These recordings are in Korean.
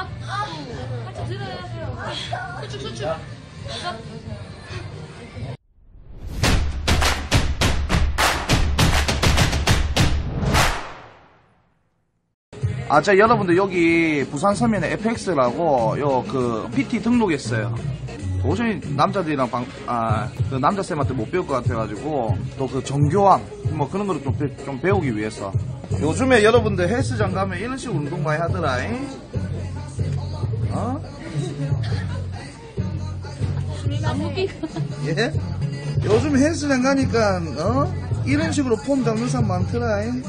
후. 같이 들어야 돼요. 수축, 수축. 여섯. 아, 자, 여러분들 여기 부산 서면에 FX라고 요 그 PT 등록했어요. 도저히 남자들이랑 방, 아, 그 남자 쌤한테 못 배울 것 같아가지고 또 그 정교함 뭐 그런 거를 좀, 배- 좀 배우기 위해서. 요즘에 여러분들 헬스장 가면 이런 식으로 운동 많이 하더라. 잉? 어? 안 웃기고. 예? 요즘 헬스장 가니까 어? 이런 식으로 폼 잡는 사람 많더라. 잉?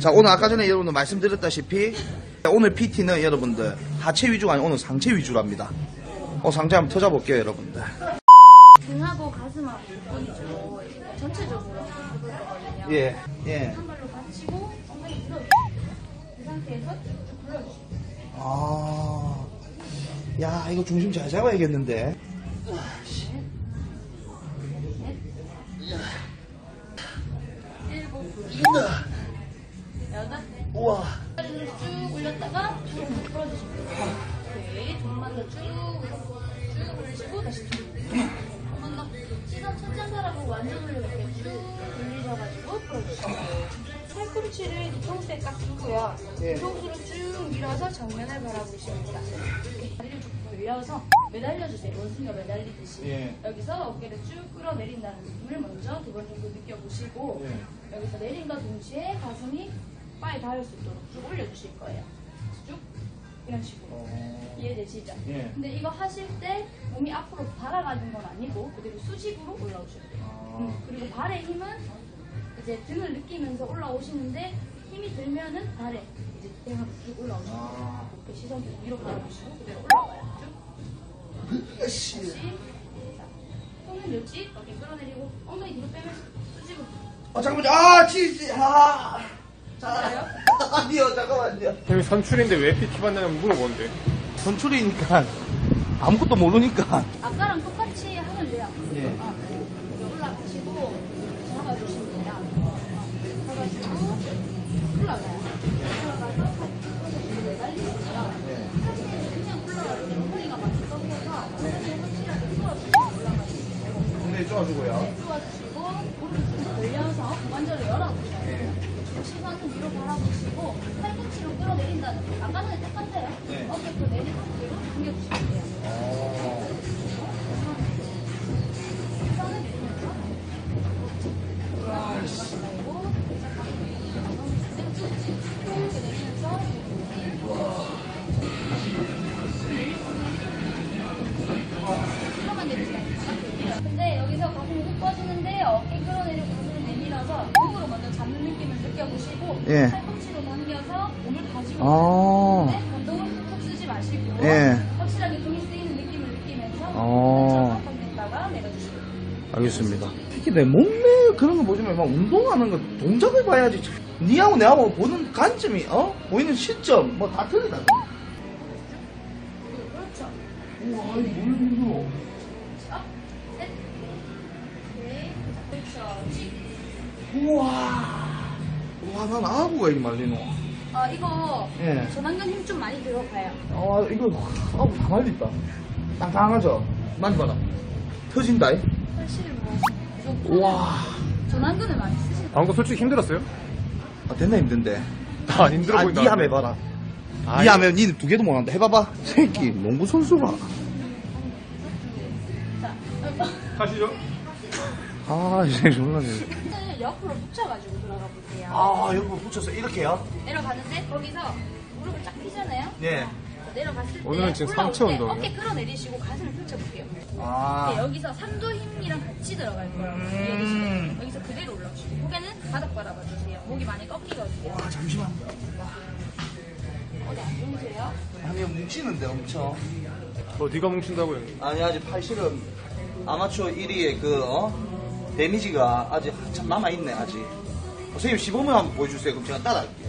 자 오늘 아까 전에 여러분들 말씀드렸다시피 오늘 PT는 여러분들 하체 위주가 아니고 오늘 상체 위주랍니다. 어 상체 한번 터져볼게요 여러분들. 등하고 가슴하고. 전체적으로 거거든요. 예, 예. 한 발로 받치고 엉덩이 들어주세요. 그 상태에서 쭉 굴려주세요. 아, 야 이거 중심 잘 잡아야겠는데. 우와. 다리를 쭉 올렸다가 쭉 풀어주시면 돼요. 오케이. 조금만 더 쭉, 쭉 올리시고 다시 쭉. 한번 더. 시선 천장사라고 완전 올려볼게요. 쭉 올리셔가지고 풀어주시면 돼요. 팔꿈치를 뒤통수에 딱 두고요. 예. 뒤통수를 쭉 밀어서 정면을. 이렇게 다리를 쭉 올려서 매달려주세요. 원숭이가 매달리듯이. 예. 여기서 어깨를 쭉 끌어내린다는 느낌을 먼저 두 번 정도 느껴보시고 예. 여기서 내린과 동시에 가슴이 바에 닿을 수 있도록 쭉 올려주실 거예요. 쭉 이런 식으로 이해되시죠? 예. 근데 이거 하실 때 몸이 앞으로 달아가는 건 아니고 그대로 수직으로 올라오셔야 돼요. 아. 음, 그리고 발의 힘은 이제 등을 느끼면서 올라오시는데 힘이 들면은 발에 등을 쭉 올라오시면 돼요. 아. 이렇게 시선 계속 위로 바라보시고 그대로 올라와요. 쭉. 다시. 자, 손은 여기 어깨 끌어내리고 엉덩이 뒤로 빼면서 수직으로. 어 잠깐만요. 아 치즈. 아. 아니요 잠깐만요. 형이 선출인데 왜 PT 받냐면 물어보는데 선출이니까 아무것도 모르니까. 아까랑 똑 아까 전에 똑같아요. 네. 어깨 또 내린 상태로 당겨주시면 돼요. 몸을 가지고 아. 있는데 반동을 툭툭 쓰지 마시고 예. 확실하게 등이 쓰이는 느낌을 느끼면서 어. 천천히 냈다가 내려주시고 알겠습니다. 특히 내 몸매 그런 거 보지만 막 운동하는 거 동작을 봐야지. 니하고 내하고 보는 관점이 어 보이는 시점 뭐 다 틀리다. 그렇죠. 우와 이거 뭘 업, 셋, 오케이, 그렇죠. 직. 우와. 와, 난 아구가 이 말리노. 어, 이거 예. 전완근 힘좀 많이 들어가요. 아, 이거 아구 다 말린다. 땅땅하죠? 만져봐라. 터진다. 이. 사실 뭐, 이 정도 우와. 전완근을 많이 쓰시는 방금 솔직히 힘들었어요? 아, 됐나 힘든데. 아 힘들어 아, 보인다 니 하면 해봐라. 아, 니 하면 니는 두 개도 못한다. 해봐봐. 새끼, 농구 선수가. 자, 어, 가시죠 아, 이제 졸라 네. 옆으로 붙여가지고 들어가 볼게요. 아, 여기 붙여서 이렇게요? 내려가는데 거기서 무릎을 쫙 펴잖아요. 예. 자, 내려갔을 때 오늘은 지금 올라올 상체 때 운동이에요? 어깨 끌어내리시고 가슴을 펼쳐볼게요. 아. 네, 여기서 삼두 힘이랑 같이 들어갈 거예요. 음. 여기서 그대로 올라오시고 고개는 바닥 바라봐 주세요. 목이 많이 꺾이거든요. 와, 잠시만. 어디 안 좋으세요? 아니, 뭉치는데, 엄청. 뭐 네가 뭉친다고요 아니, 아직 팔씨름 아마추어 1위의 그, 어? 데미지가 아직 한참 남아있네, 아직. 어, 선생님 시범을 한번 보여주세요. 그럼 제가 따라할게요.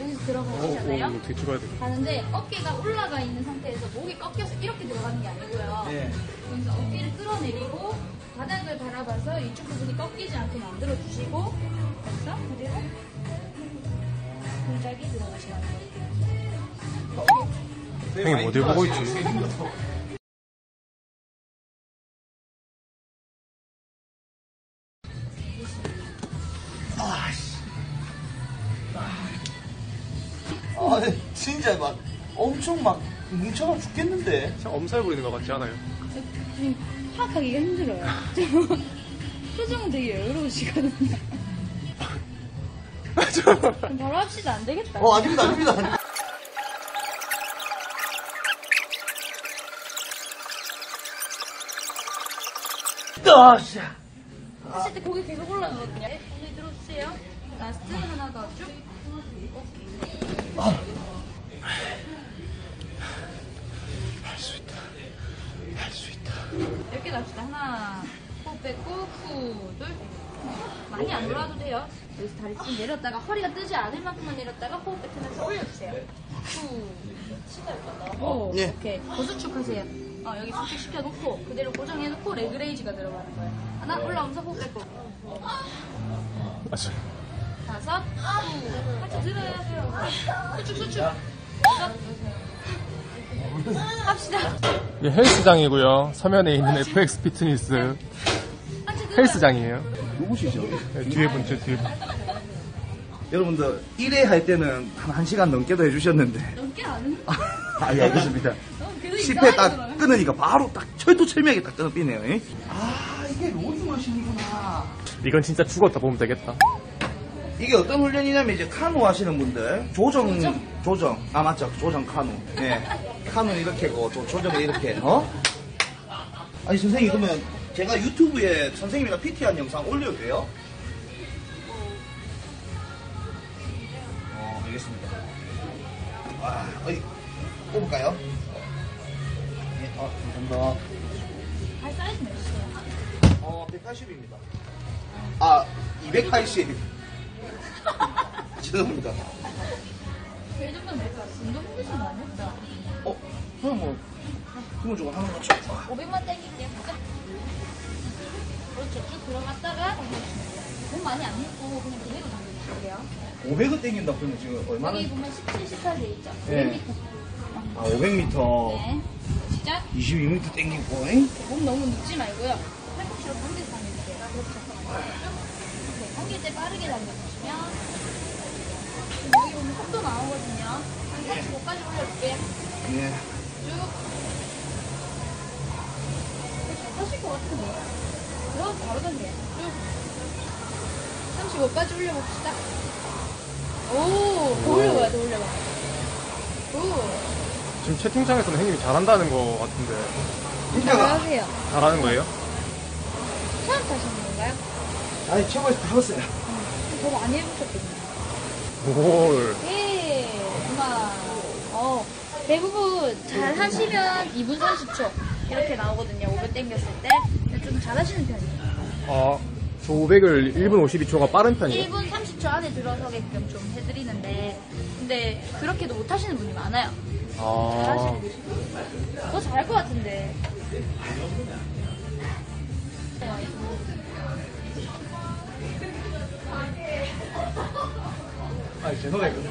여기서 어, 어. 이거 가야 돼 가는데 어깨가 올라가 있는 상태에서 목이 꺾여서 이렇게 들어가는 게 아니고요. 예. 여기서 어깨를 끌어내리고 바닥을 바라봐서 이쪽 부분이 꺾이지 않게 만들어 주시고 여기서 그대로 동작이 들어가시면 돼요. 형님 어디 보고 있지? 진짜 막 엄청 막 뭉쳐가 죽겠는데. 진짜 엄살 부리는 것 같지 않아요? 지금 파악하기가 힘들어요. 표정은 되게 여유로우시거든요. 그럼 바로 합시다. 안 되겠다. 어, 아닙니다, 아닙니다. 아닙니다. 아, 씨. 하실 때 고개 계속 올라가거든요. 네, 고개 들어주세요. 라스트 하나 더 쭉. 오케이. 할 수 있다. 이렇게 납시다. 하나, 호 빼고, 후, 둘. 많이 안 돌아도 돼요. 여기서 다리 쭉 내렸다가 허리가 뜨지 않을 만큼만 내렸다가 호흡 뱉으면서 올려주세요. 후. 오, 예. 오케이. 고수축 하세요. 어, 여기 수축 시켜놓고 그대로 고정해놓고 레그레이즈가 들어가는 거예요. 하나 올라오면서 호흡 뱉고. 맞아. 다섯, 후. 같이 들어야 돼요. 수축, 수축. 합시다. 이 헬스장이고요. 서면에 있는 FX 피트니스. 헬스장이에요. 누구시죠? 네, 뒤에 분, 저 뒤에 분. 여러분들, 1회 할 때는 한 1시간 넘게도 해주셨는데. 넘게 안 해. 아, 예, 알겠습니다. 어, 그래도 10회 이상하게 딱. 끊으니까 바로 딱 철두철미하게 딱 끊어비네요. 예? 아, 이게 로즈 머신이구나. 이건 진짜 죽었다 보면 되겠다. 이게 어떤 훈련이냐면 이제 카누 하시는 분들. 조정 조정, 아 맞죠. 조정 카누. 예 카누 이렇게 고 조, 조정을 이렇게. 어? 아니 선생님 그러면 제가 유튜브에 선생님이랑 PT한 영상 올려도 돼요? 어 알겠습니다. 아 어이 뽑을까요? 예, 어 감사합니다. 발 사이즈 몇이세요? 어 180입니다. 아 280 죄송합니다 그 정도는 될것 같아요. 운동 힘드시면 안 했다. 어, 그냥 뭐, 그거 저거 하는 거죠. 500만 땡길게요. 가자. 그렇죠. 쭉 들어갔다가. 몸 많이 안 묻고 그냥 그대로 당겨주실게요. 500원 땡긴다 그러면 지금 얼마나? 여기 보면 17, 18 돼 있죠? 네. 500m. 아, 500m. 네. 시작. 22m 땡기고, 잉? 몸 너무 눕지 말고요. 팔꿈치로 당겨서 당겨주세요. 그렇죠. 쭉. 네, 당길 때 빠르게 당겨주시면 여기 보면 속도 나오거든요. 한 35까지 올려줄게요. 예. 쭉. 잘 타실 것 같은데. 들어가서 바로 던져요. 쭉. 35까지 올려봅시다. 오, 더 올려봐요, 더 올려봐. 오, 지금 채팅창에서는 형님이 잘한다는 것 같은데. 잘하세요. 잘하는 거예요? 처음 타시는 건가요? 아니, 최고에서 다 봤어요. 더 많이 해보셨거든요. 뭘. 예, 정말, 어, 대부분 잘 하시면 2분 30초 이렇게 나오거든요. 500 땡겼을 때. 근데 좀 잘하시는 편이에요. 아, 저 500을 1분 52초가 빠른 편이에요? 1분 30초 안에 들어서게끔 좀 해드리는데, 근데 그렇게도 못 하시는 분이 많아요. 아, 잘하시는 분이. 더 잘할 것 같은데. 아니, 제 노래거든요.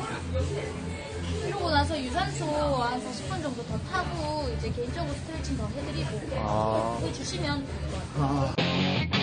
이러고 나서 유산소 한 40분 정도 더 타고 이제 개인적으로 스트레칭 더 해드리고 아. 해주시면 될것 같아요. 아.